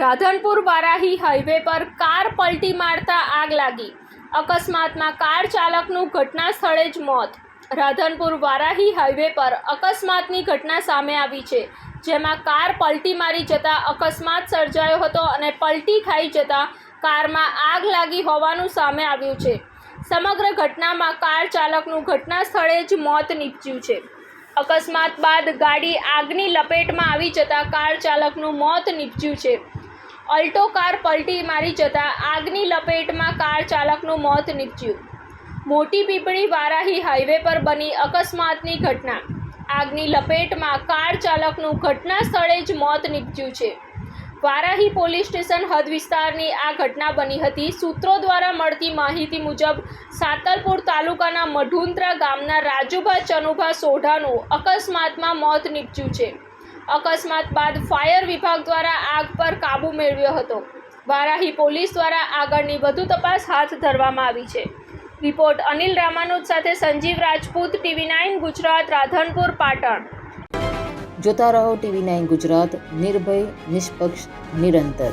Radhanpur Varahi highway પર car પલટી મારતા આગ લાગી. અકસ્માતમાં કાર ચાલકનું ઘટના સ્થળે જ મોત. રાધનપુર વારાહી હાઈવે પર અકસ્માતની ઘટના સામે આવી છે, જેમાં કાર પલટી મારી જતા અકસ્માત સર્જાયો હતો અને પલટી ખાઈ જતા કારમાં આગ લાગી હોવાનું સામે આવ્યું છે. સમગ્ર ઘટનામાં કાર ચાલકનું ઘટના સ્થળે જ મોત નીપજ્યું છે. અકસ્માત બાદ ગાડી આગની લપેટમાં આવી જતા કાર ચાલકનું મોત નીપજ્યું છે. અલ્ટો કાર પલટી મારી જતા આગની લપેટમાં કાર ચાલકનું મોત નીપજ્યું. મોટી પીપળી વારાહી હાઈવે પર બની અકસ્માતની ઘટના. આગની લપેટમાં કાર ચાલકનું ઘટના સ્થળે જ મોત નીપજ્યું છે. વારાહી પોલીસ સ્ટેશન હદ વિસ્તારની આ ઘટના બની હતી. સૂત્રો દ્વારા મળતી માહિતી મુજબ, સાતલપુર તાલુકાના મઢુંદ્રા ગામના રાજુભા ચનુભા સોઢાનું અકસ્માતમાં મોત નીપજ્યું છે. અકસ્માત બાદ ફાયર વિભાગ દ્વારા આગ પર કાબૂ મેળવ્યો હતો. વારાહી પોલીસ દ્વારા આગળની વધુ તપાસ હાથ ધરવામાં આવી છે. રિપોર્ટ અનિલ રામાનુજ સાથે સંજીવ રાજપૂત, ટીવી નાઇન ગુજરાત, રાધનપુર, પાટણ. જોતા રહો ટીવી નાઇન ગુજરાત, નિર્ભય, નિષ્પક્ષ, નિરંતર.